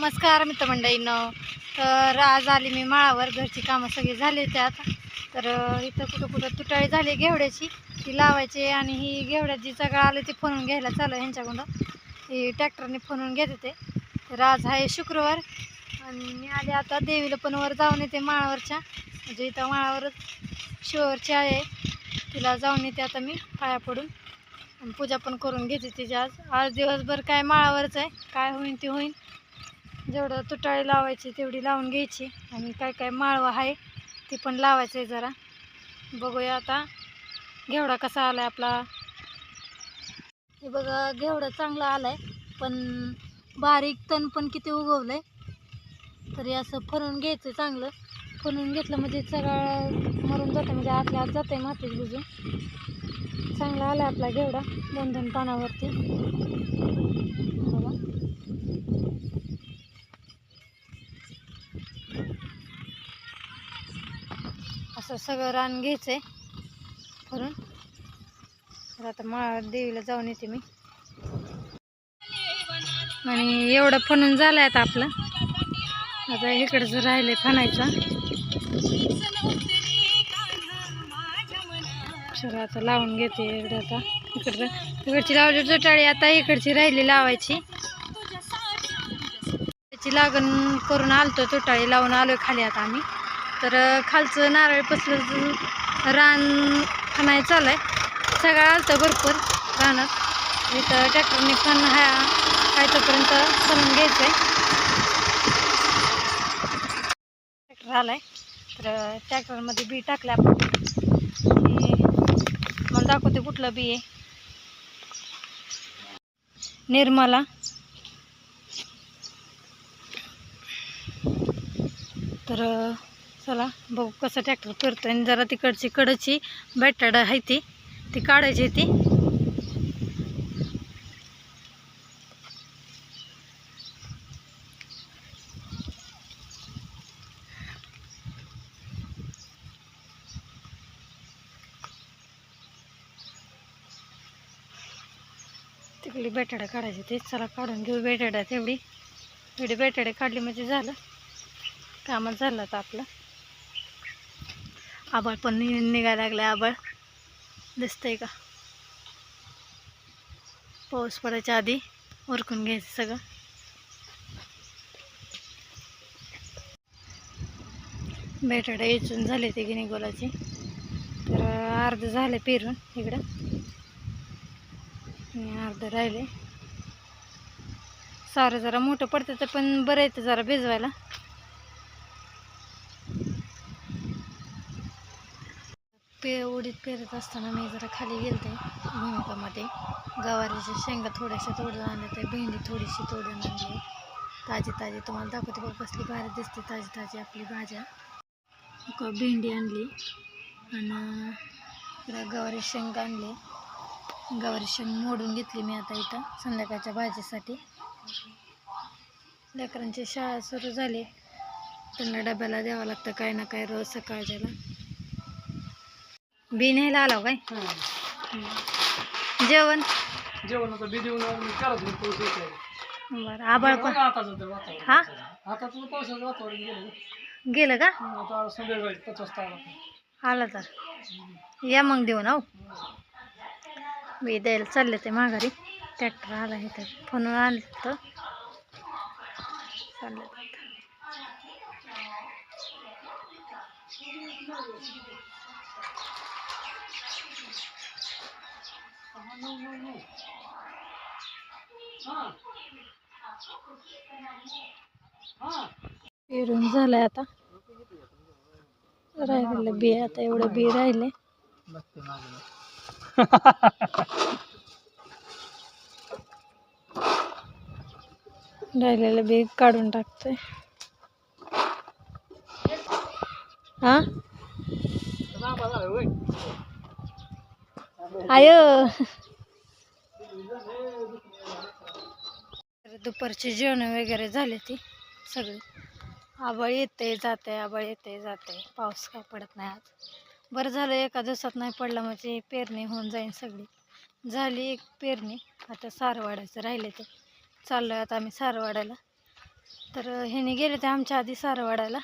नमस्कार मित्रमंडळीनं. तर आज आली मी माळावर. घरची कामं सगळी झाली त्यात आता. तर इथं कुठं कुठं तुटाळी झाली घेवड्याची. ती लावायची आणि ही घेवड्याची सगळं आलं ती फोनून घ्यायला चालू आहे ह्यांच्याकडून. ही ट्रॅक्टरने फोनून घेत होते तर आज आहे शुक्रवार आणि मी आले आता देवीला पण वर जाऊन येते माळावरच्या. म्हणजे इथं माळावरच शिवरची आहे. तिला जाऊन येते आता मी पाया पडून. पूजा पण करून घेते तिची आज. आज दिवसभर काय माळावरच आहे. काय होईन ते होईन. जेवढं तुटाळी लावायची तेवढी लावून घ्यायची. आणि काय काय माळवं आहे ती पण लावायचं आहे जरा. बघूया आता घेवडा कसा आला आहे आपला. हे बघा घेवडा चांगला आला आहे पण बारीक तण पण किती उगवलं आहे तरी असं फरून घ्यायचं चांगलं. फरून घेतलं म्हणजे सगळं मरून जातं म्हणजे आतल्या आत जातं आहे मातीत बुजून. चांगला आला आपला घेवडा दोन दोन पानावरती बघा असं सगळं रान घ्यायचंय करून. तर आता माळ देवीला जाऊन येते मी. आणि एवढं फणून झालंय आता आपलं. आता इकडचं आहे फणायचं. आता लावून घेते इकडे आता. इकडं इकडची लावली जोटाळी आता इकडची राहिली लावायची. त्याची लागण करून आलतो तुटाळी लावून आलोय खाली आता आम्ही. तर खालचं नारळ पसलं रान खणाय चालू आहे सगळं आलतं भरपूर रानात. इथं ट्रॅक्टरने पण हा काय तोपर्यंत करून घ्यायचं आहे ट्रॅक्टर आलाय. तर ट्रॅक्टरमध्ये बी टाकलं आपण. मला दाखवते कुठलं बी आहे. निर्मला. तर चला बघू कसं ट्रॅक्टर करतो आणि जरा तिकडची कडची बॅटाड आहे ती. ती काढायची ती. तिकडली बेटाडा काढायची ते. चला काढून घेऊ बेटाडा तेवढी. एवढी बेटाडे काढली म्हणजे झालं. कामात झालं आता आपलं. आबाळ पण नि निघायला लागलं आबाळ दिसतंय का? पाऊस पडायच्या आधी उरकून घ्यायचं सगळं. बेटाडा इचून झाले ते गिनी गोलाची तर अर्ध झाले पेरून इकडं. आणि अर्ध राहिले. सारं जरा मोठं पडतं तर पण बरं येतं जरा भिजवायला. पे उडीत पेरत असताना मी जरा खाली गेलते भूमिकामध्ये. गवारीच्या शेंगा थोड्याशा तोडून आणल्या तर भेंडी थोडीशी तोडून आणली. ताजी ताजी तुम्हाला दाखवते बघ कसली भारी दिसते ताजी ताजी आपली भाज्या. भेंडी आणली आणि इकडं गवारी शेंग आणली. गवारी शेंग मोडून घेतली मी आता इथं संध्याकाळच्या भाजीसाठी. लेकरांची शाळा सुरू झाली. त्यांना डब्याला द्यावं लागतं काय ना काय रोज सकाळच्याला. बी न्यायला आला काय? जेवण? जेवण आता बी देऊन पाऊस. बरं आबाळ पण. आताचं ते वातावरण. हा? आता तुझं पावसाचं वातावरण गेलं. गेलं का? हं, आता संध्याकाळी पचास तारा. आलं तर. या मग देऊन हो. मी द्यायला चालले ते माघारी. ट्रॅक्टर आला आहे तर फोन आणलं तर. चाललं ते आता. पेरून झालंय आता. राहिलेलं बी आता एवढं बी राहिले. राहिलेलं बी काढून टाकतोय. हा आय. दुपारचे जेवण वगैरे झाले ती सगळी. आबळ येते जाते आबळ येते जाते पाऊस काय पडत नाही आज. बरं झालं एका दिवसात नाही पडला म्हणजे पेरणी होऊन जाईल सगळी. झाली एक पेरणी आता सार वाढायचं राहिले ते. चाललो आता आम्ही सार वाढायला तर ह्याने गेले ते आमच्या आधी सारं वाढायला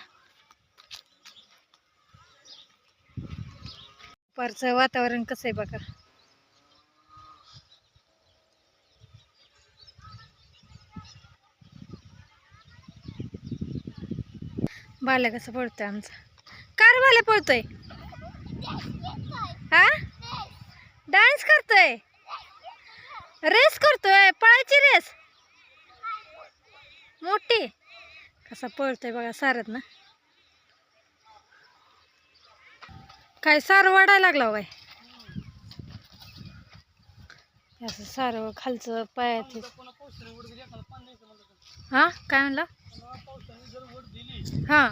दुपारचं वातावरण कसं आहे बघा. बाल्या कसं पळतोय आमचा? कार बाल्या पळतोय? हा? डान्स करतोय? रेस करतोय? पळायची रेस मोठी? कसा पळतोय बघा सारत ना. काय सारं वाढायला लागला हो हे असं सारं खालचं पायात हे. तर. हा? काय म्हणला? हा.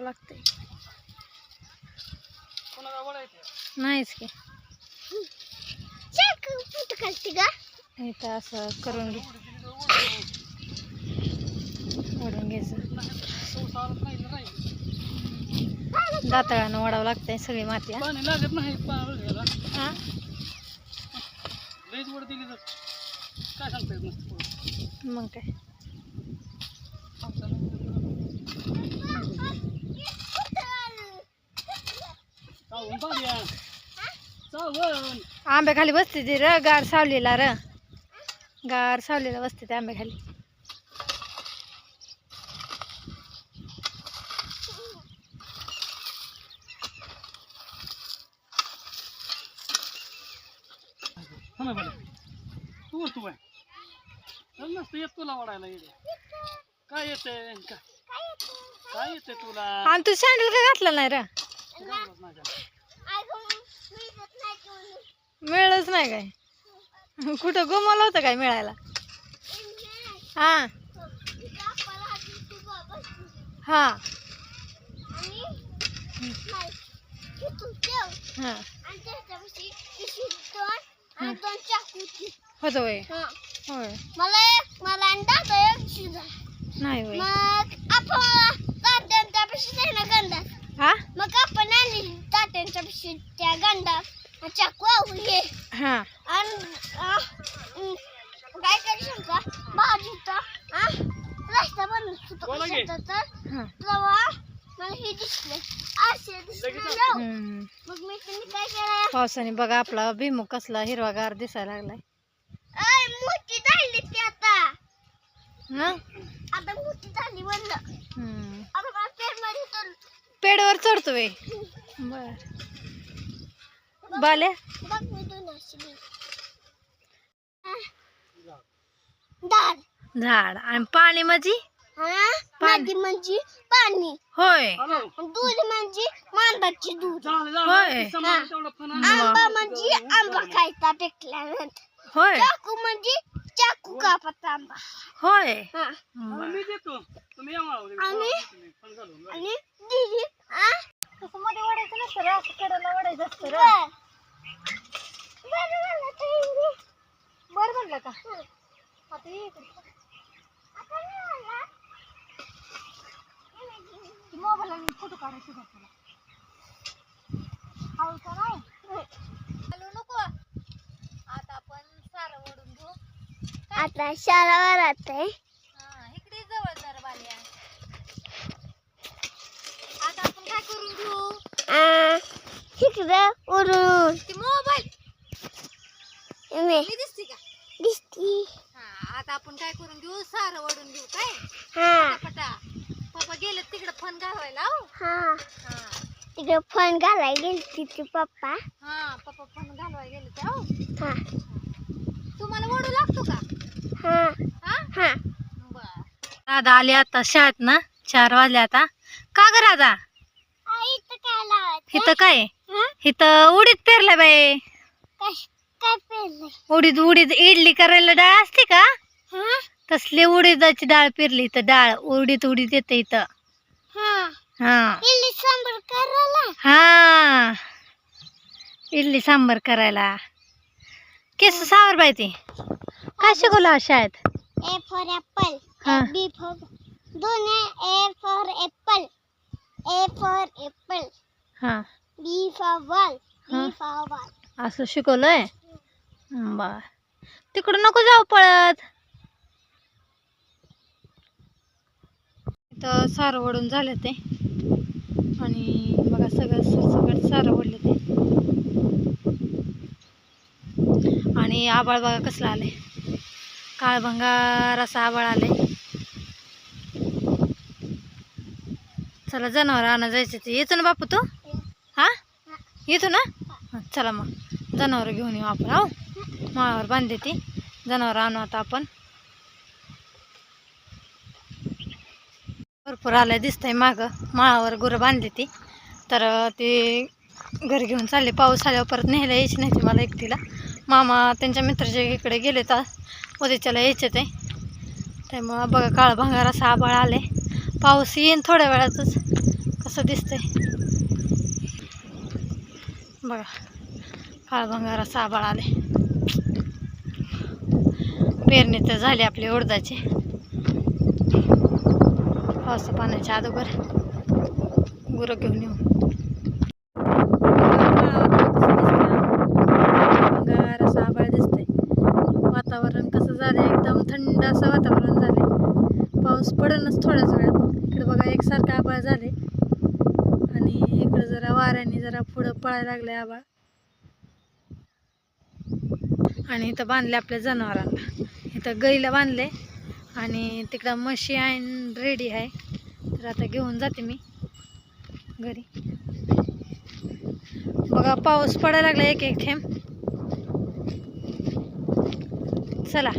लागते नाहीच की. इथं असं करून घे. ओढून घ्यायचं. दाताळानं वाढावं लागतंय सगळी माती हा? पाणी लागत नाही हा? काय सांगता येत. मग काय. चावून खाली आंब्याखाली बसते ती र गार सावलीला र. गार सावलीला बसते ते आंब्याखाली. खाली तू तू आहे चल नसतं येत तुला वाढायला येते काय येते काय येते तुला? आणि तू सँडल का घातला नाही र? नाही? मिळलंच नाही काय? कुठं गुमावलं होतं काय मिळायला? हा. हा. हा. होतं होय. होय. मला मला एक शिजा नाही होय. मग आपण तात्यांच्या पिशवीत आहे ना गंडात हा? मग आपण आणली तात्यांच्या त्या चाकू हा. आणि आ, अं, काय करू शकता? भाजीचा आ, रस्ता बोला की. तर. हा. तेव्हा मला हे दिसलं. असे दिसलं लगेच ना. हम्म. मग मी त्यांनी काय केलं? पावसाने बघा आपला भिमुख कसला हिरवागार दिसायला लागलाय. मोठी झाली ती आता. हा आता मोठी झाली म्हणलं. आता मला पेडवर चढतो वे बर. बाल्या? बघ मी दोन अशी दार झाड. आणि पाणी माझी हा? पाणी. नदी म्हणजे पाणी. होय. दूध म्हणजे मांबाची दूध. झालं होय. तेवढं. आंबा म्हणजे आंबा खायचा पिकल्यानंतर होय. चाकू म्हणजे चाकू कापाचा आंबा. होय. हा. बर. मी देतो. तुम्ही या मला आणि- फन घालून आणि दिदी आ तसं मध्ये वाढायचं नसतं रे, असं कडेला असतं रे. बर. बरं झालं ताई. बरं म्हणलं का आता ये इकडे. आता नाही म्हणलं. मोबाईलला फोटो काढायचे का तुला हळू का नाही हॅलो नको आता आपण सारं ओढून घेऊ आता शाळावर आहे हा इकडे जवळ जरा बाल्या आता आपण काय करून घेऊ? इकडं उडून ती मोबाईल. मी मी दिसते का? दिसती. हा आता आपण काय करून घेऊ? सारं ओढून घेऊ काय? हा. पटा पप्पा गेले तिकडे फोन घालवायला हो. हा. हा. तिकडे फोन घालायला गेली तिचे पप्पा. हा पप्पा फोन घालवायला गेले ते हो. हा. तुम्हाला ओढू लागतो का? हा. हा? हा. दादा आले आता शाळेत ना चार वाजले आता. का ग राधा? आई इथं काय लावायचं इथं काय? हा? इथं उडीद पेरलंय बाई. काय काय पेरलंय? उडीद उडीद इडली करायला डाळ असते का? हा? तसली उडीदाची डाळ पेरली इथं डाळ. उडीद उडीद येते इथं. हा. हा. इल्ली सांबर करायला? हा. इडली सांबर करायला. केस सावर बाई ती. काय शिकवलं आहेत? A for apple B for दोन A for apple A for apple हा. B for ball B for ball असं शिकवलंय? बर तिकडं नको जाऊ पळत. तर सारं वडून झालं ते. आणि बघा सगळं सगळं सारं वडलं ते. आणि आबाळ बघा कसला आलाय? काळभंगार असा आबाळ आलाय. चला जनावर आणा जायचं ते. येतो ना बापू तू? हा? येतो ना? चला मग. जनावर घेऊन येऊ आपण हो माळावर बांधते ती. जनावर आणू आता आपण. भरपूर आलं दिसतंय मागं. माळावर गुरं बांधली ती. तर ते घर घेऊन चालले. पाऊस आल्यावर परत न्यायला यायची नाही ती मला एकटीला. मामा त्यांच्या मित्राच्या इकडे गेले तर उद्याच्याला यायचे ते. त्यामुळं बघा काळ भांगार असा आबाळ आले. पाऊस येईन थोड्या वेळातच कसं दिसतंय. बघा काळ भांगार असा आबाळ आले. पेरणी तर झाली आपली उडदाची. पावसा पाण्याच्या अगोदर गुरं घेऊन येऊ गार असं आभाळ दिसतंय वातावरण कसं झालंय एकदम थंड असं वातावरण झालं पाऊस पडणच थोड्याच वेळात. इकडे बघा एकसारखं आभाळ झाले आणि इकडं जरा वाऱ्याने जरा पुढं पळायला लागलंय आभाळ. आणि इथं बांधले आपल्या जनावरांना. इथं गाईला बांधले आणि तिकडं म्हशी आहे रेडी आहे. तर आता घेऊन जाते मी घरी. बघा पाऊस पडायला लागला एक एक थेंब. चला.